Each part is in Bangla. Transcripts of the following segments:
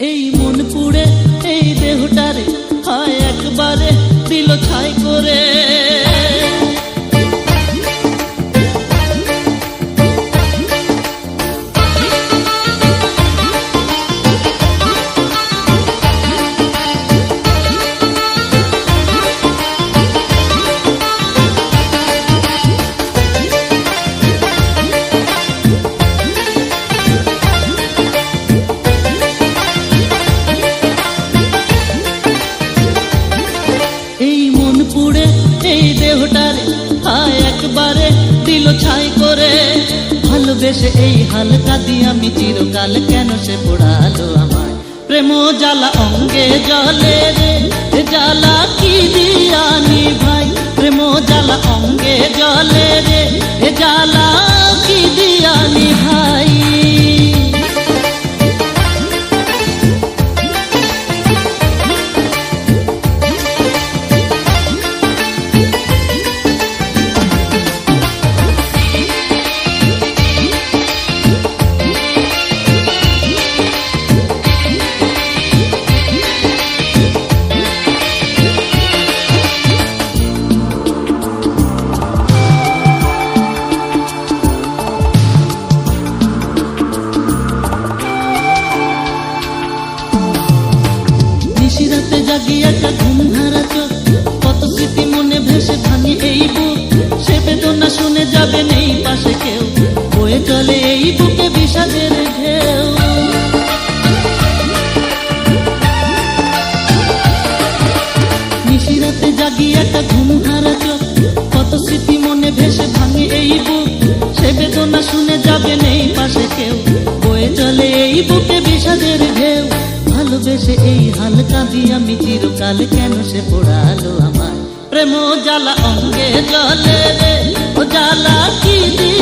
এই মন পুড়ে এই দেহটারে হয় একবারে দিল ছাই করে। চিরকাল কেন সে পোড়ালো আমার প্রেম জ্বালা অঙ্গে জলে রে। ও জ্বালা কি দিয়ানি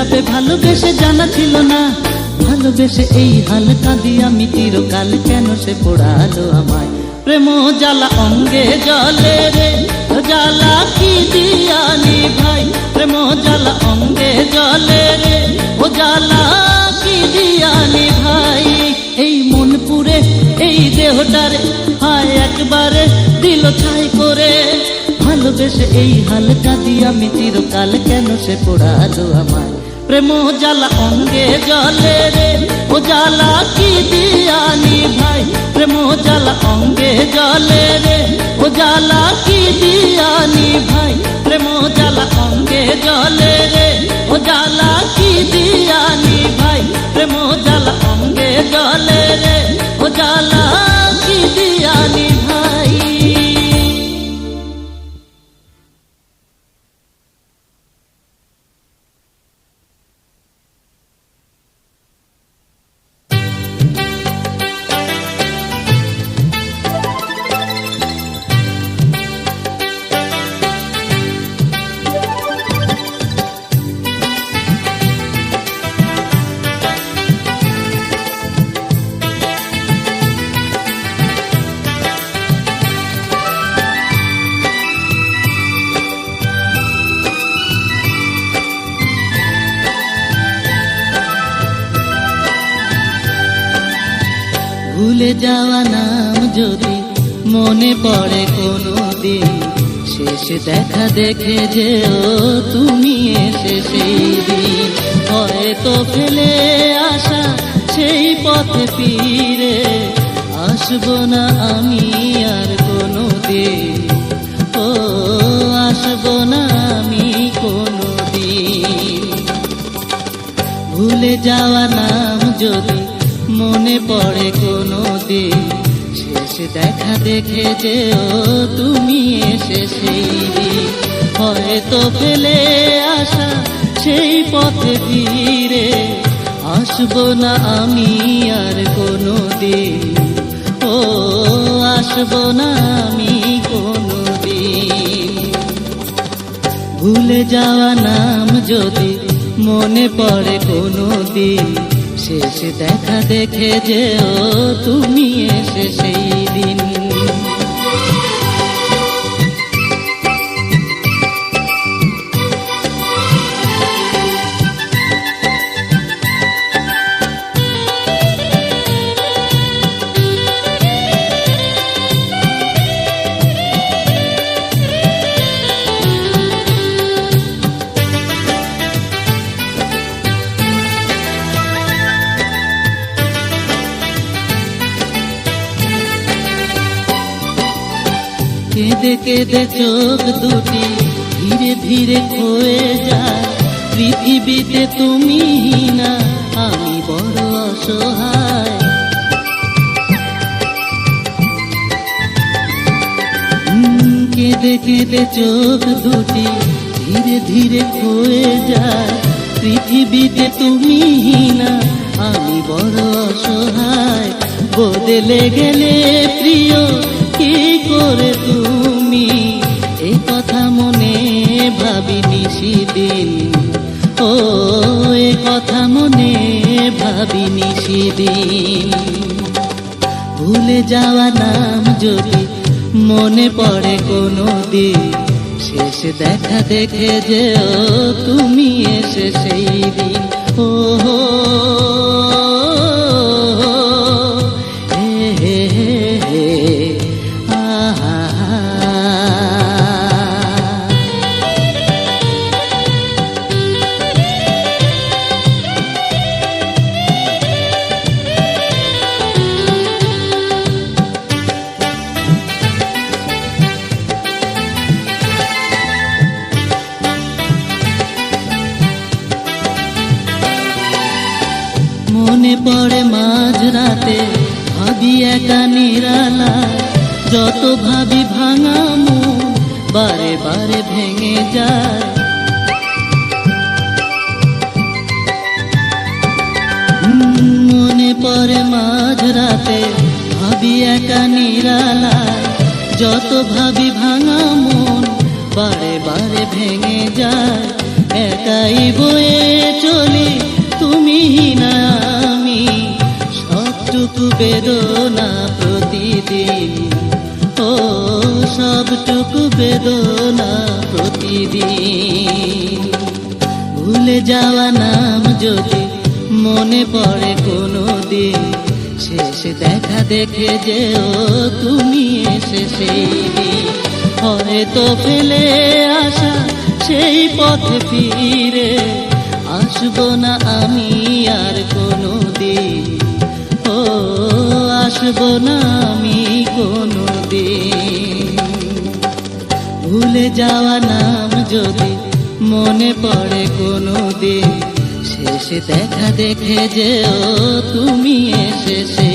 যাবে ভালোবেসে জানা ছিল না। ভালোবেসে এই হালকা দিয়ে আমি চিরকাল কেন সে পোড়ালো আমায়? প্রেম জ্বালা অঙ্গে জলে রে জ্বালা কি দিয়ানি ভাই? প্রেম জ্বালা অঙ্গে জলে রে, ও জ্বালা কি দিয়ানি ভাই? এই মন পুরে এই দেহটারে হায় একবারে দিল ছাই করে। ভালোবেসে এই হালকা দিয়ে আমি চিরকাল কেন সে পোড়ালো আমায়? প্রেম জ্বালা অঙ্গে জলে রে। ও জ্বালা কি দিয়ানি ভাই? প্রেম জ্বালা অঙ্গে জলে রে। ও জ্বালা কি দিয়ানি ভাই? প্রেম জ্বালা অঙ্গে জলে ভুলে যাওয়া নাম যদি মনে পড়ে কোনো দিন, শেষ দেখা দেখে যে ও তুমি এসে সেই দিন। হয়তো ফেলে আসা সেই পথে ফিরে, আসব না আমি আর কোনো দিন। ও, আসব না আমি কোনো দিন। ভুলে যাওয়া নাম যদি মনে পড়ে কোনো দিন। শেষ দেখা দেখে যে ও তুমি এসে সেই হয়তো ফেলে আসা সেই পথে ফিরে। আসব না আমি আর কোনো দিন। ও, আসব না আমি কোনো দিন। ভুলে যাওয়া নাম যদি মনে পড়ে কোনো দিন শেষ দেখা দেখে যে ও তুমি এসে সেই দিন। কেঁদে কেঁদে চোখ দুটি, ধীরে ধীরে ক্ষয়ে যায়। পৃথিবীতে তুমি না, আমি বড় অসহায়। কেঁদে কেঁদে চোখ দুটি, ধীরে ধীরে ক্ষয়ে যায়। পৃথিবীতে তুমি না, আমি বড় অসহায়। বদলে গেলে প্রিয় কি করে তুমি? এই কথা মনে ভাবিনি সেদিন। ও, এ কথা মনে ভাবিনি সেদিন। ভুলে যাওয়া নাম যদি মনে পড়ে কোনো দিন, শেষ দেখা দেখে যে ও তুমি এসে সেই দিন। ও একাই বয়ে চলি তুমি না আমি, সবটুকু বেদনা প্রতিদিন। ও, সবটুকু বেদনা প্রতিদিন। ভুলে যাওয়া নাম যদি মনে পড়ে কোনো দিন শেষ দেখা দেখে যে ও তুমি এসে সেই দিন। হয়তো ফেলে আসা সেই পথ ফিরে আসব না আমি আর কোনো দিন ও, আসব না আমি কোনো দিন ভুলে যাওয়া নাম যদি মনে পড়ে কোনো দিন শেষ দেখা দেখে যে ও তুমি এসে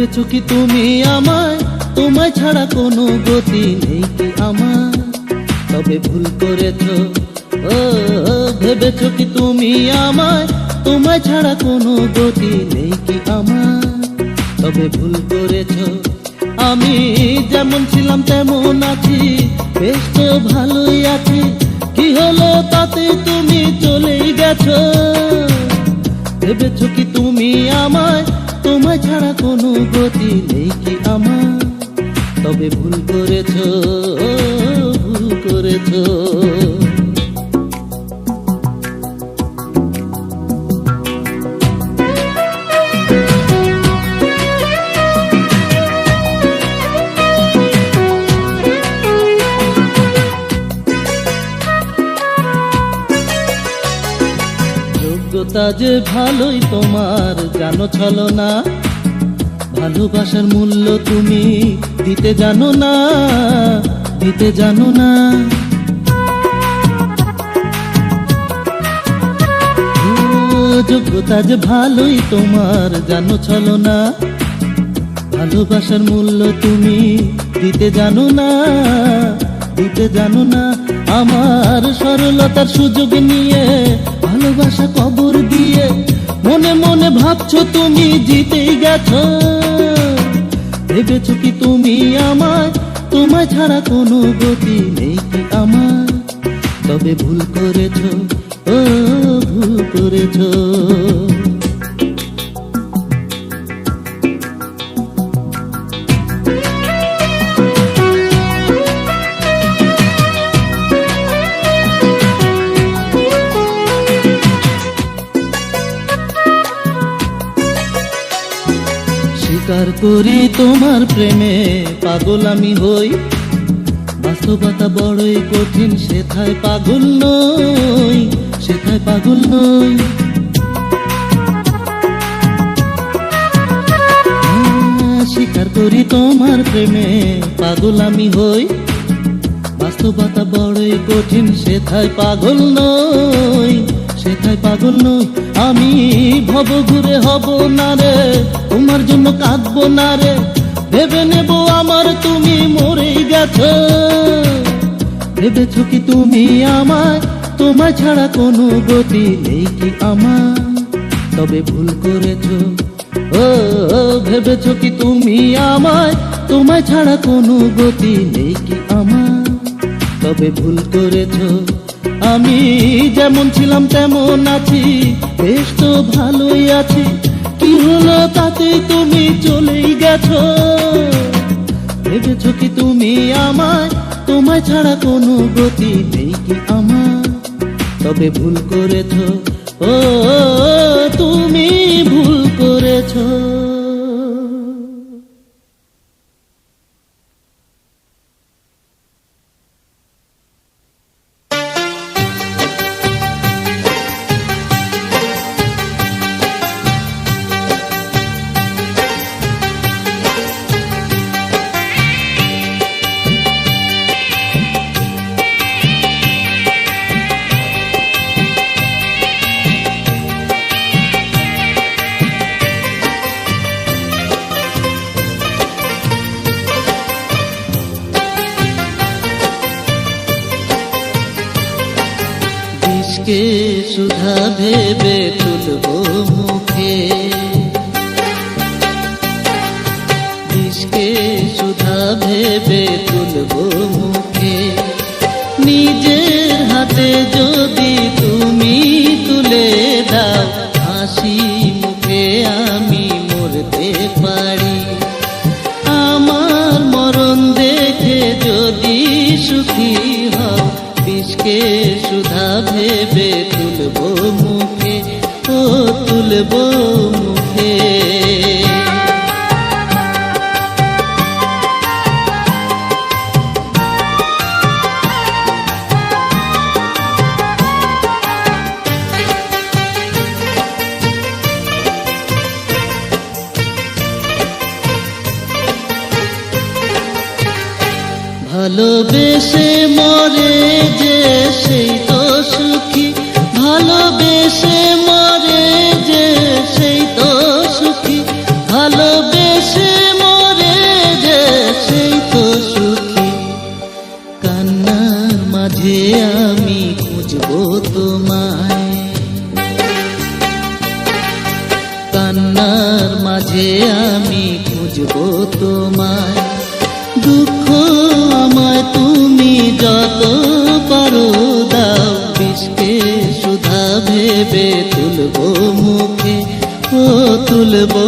ভেবেছো কি তুমি আমায়? তোমায় ছাড়া কোনো গতি নেই কি আমার? তবে ভুল করেছ। ও, ভেবেছো কি তুমি আমায়? তোমায় ছাড়া কোনো গতি নেই কি আমার? তবে ভুল করেছ। আমি যেমন ছিলাম তেমন আছি, বেশ তো ভালোই আছি। কি হলো তাতে তুমি চলেই গেছো? ভেবেছো কি তুমি আমায়? তোমায় ছাড়া কোনো গতি নেই কি আমার? তবে ভুল করেছ ভুল করেছ। যে ভালোই তোমার, জানো ছলো না। ভালোবাসার মূল্য তুমি দিতে জানো না, দিতে জানো না। যোগ্যতা যে ভালোই তোমার, জানো ছলো না। ভালোবাসার মূল্য তুমি দিতে জানো না, দিতে জানো না। আমার সরলতার সুযোগ নিয়ে ভালোবাসা কবর দিয়ে মনে মনে ভাবছ তুমি জিতেই গেছো। ভেবেছো কি তুমি আমার তোমায় ছাড়া কোনো গতি নেই কি আমার? তবে ভুল করেছ, ও ভুল করেছ। করি তোমার প্রেমে পাগল আমি হই। বাস্তবতা বড়ই কঠিন সেথায় পাগল নই সেথায় পাগল নই। হ্যাঁ, স্বীকার করি তোমার প্রেমে পাগল আমি হই। বাস্তবতা বড়ই কঠিন সেথায় পাগল নই সেথায় পাগল নই। আমি ভব ঘুরে হব না রে তোমার জন্য কাঁদবো না রে। ভেবে নেব আমার তুমি মরে গেছো। ভেবেছ কি তুমি আমায় তোমায় ছাড়া কোনো গতি নেই কি আমার? তবে ভুল করেছ। ও ও, ভেবেছ কি তুমি আমায় তোমায় ছাড়া কোনো গতি নেই কি আমার? তবে ভুল করেছ। আমি যেমন ছিলাম, তেমন আছি। বেশ তো ভালোই আছি। কি হলো তাতেই তুমি চলেই গেছো? ভেবেছ কি তুমি আমায়? তোমায় ছাড়া কোনো গতি নেই কি আমার? তবে ভুল করেছ। ও, তুমি ভুল করেছ। ভেবে তুলবো মুখে। বিষকে সুধা ভেবে তুলবো মুখে। নিজের হাতে যদি তুমি তুলে দাও হাসি মুখে আমি মরতে পারি। আমার মরণ দেখে যদি সুখী হও বিষকে সুধা ভেবে তুলবো তুলবো মুখে। ভালোবেসে মরে যে সেই তো সুখী। ভালোবেসে তুলবো মুখে ও তুলবো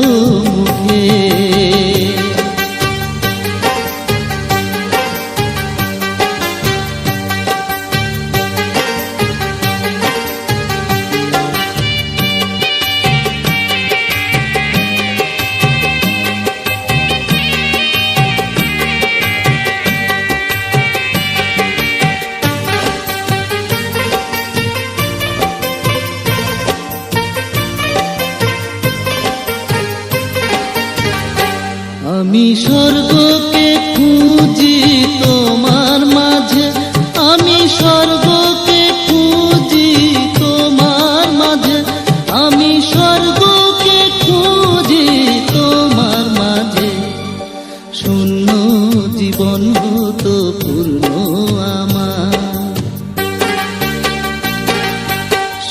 স্বর্গকে খুঁজি তোমার মাঝে। আমি স্বর্গকে খুঁজি তোমার মাঝে। আমি স্বর্গকে খুঁজি তোমার মাঝে। শূন্য জীবন হতো পূর্ণ আমার।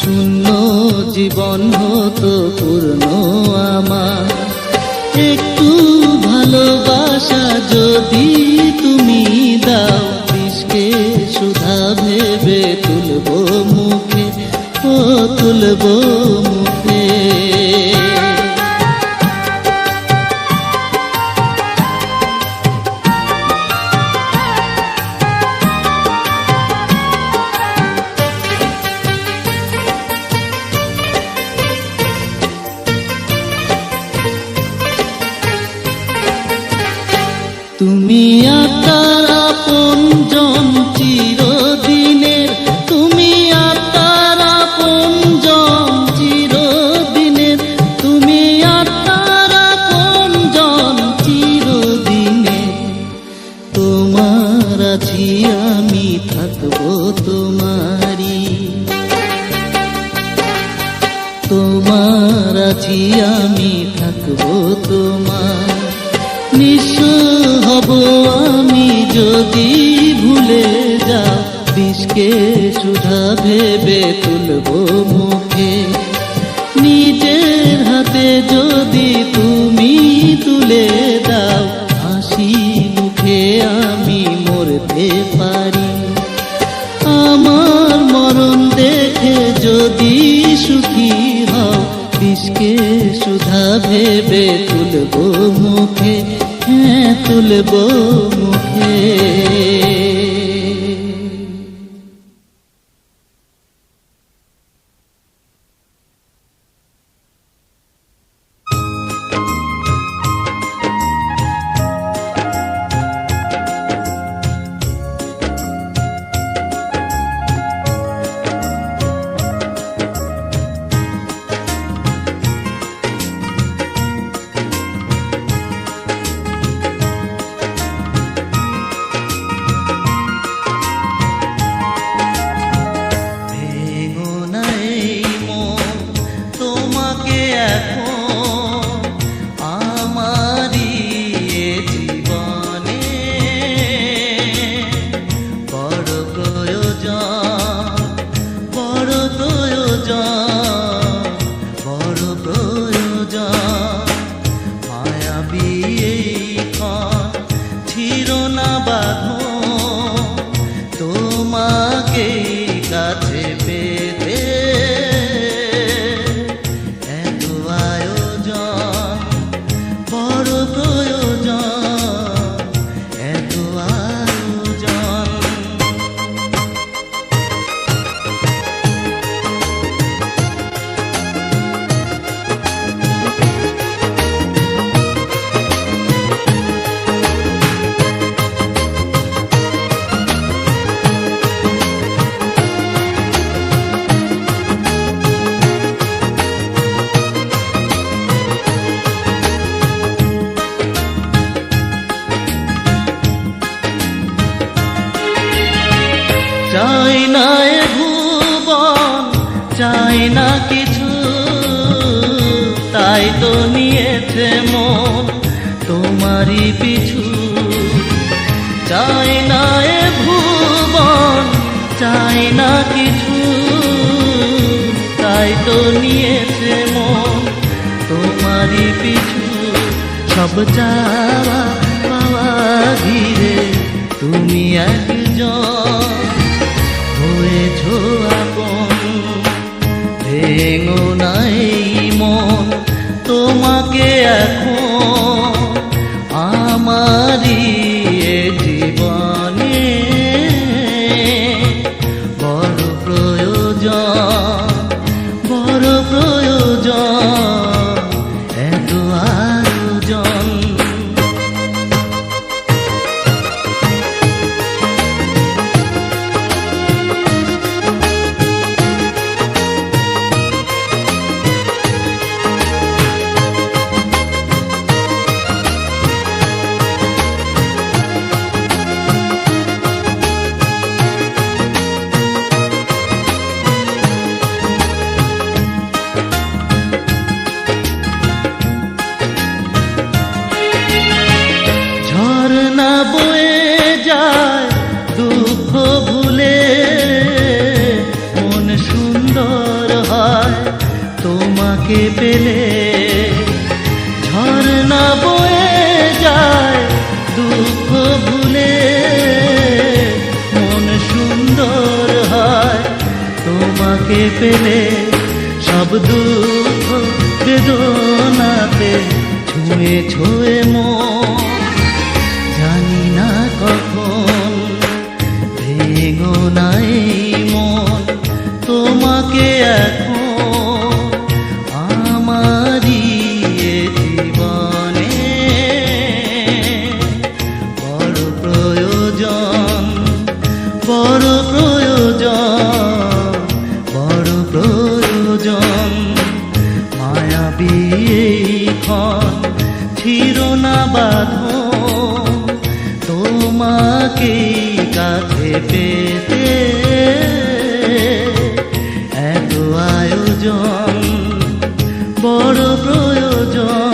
শূন্য জীবন হতো পূর্ণ আমার। ভালোবাসা যদি তুমি দাও বিষকে সুধা ভেবে তুলবো মুখে ও তুলবো আমি থাকব তোমারি তোমার আছি, আমি থাকব তোমার। নিঃস হব আমি যদি ভুলে যা বিষকে সুধা ভেবে তুলবো মুখে। নিজের হাতে যদি তুমি তুলে দাও, হাসি মুখে আমি মরতে সুধা ভেবে তুলব মুখে হ্যাঁ তুলব মুখে। ছিল না বাঁধন। চাই না কিছু, তাই তো নিয়েছে মন তোমারই পিছু। চাই না এ ভুবন চাই না কিছু, তাই তো নিয়েছে মন তোমারই পিছু। সব চাওয়া পাওয়া ঘিরে তুমি একজন, হয়েছ আপন। ভেঙো নাই মন তোমাকে এখন। আমারই এ জীবনে বড় প্রয়োজন বড় প্রয়োজন এত আয়োজন। সুন্দর হয়। তোমাকে পেলে সব দুঃখ বেদনাতে ছুঁয়ে ছুঁয়ে মন পেতে এত আয়োজন বড় প্রয়োজন।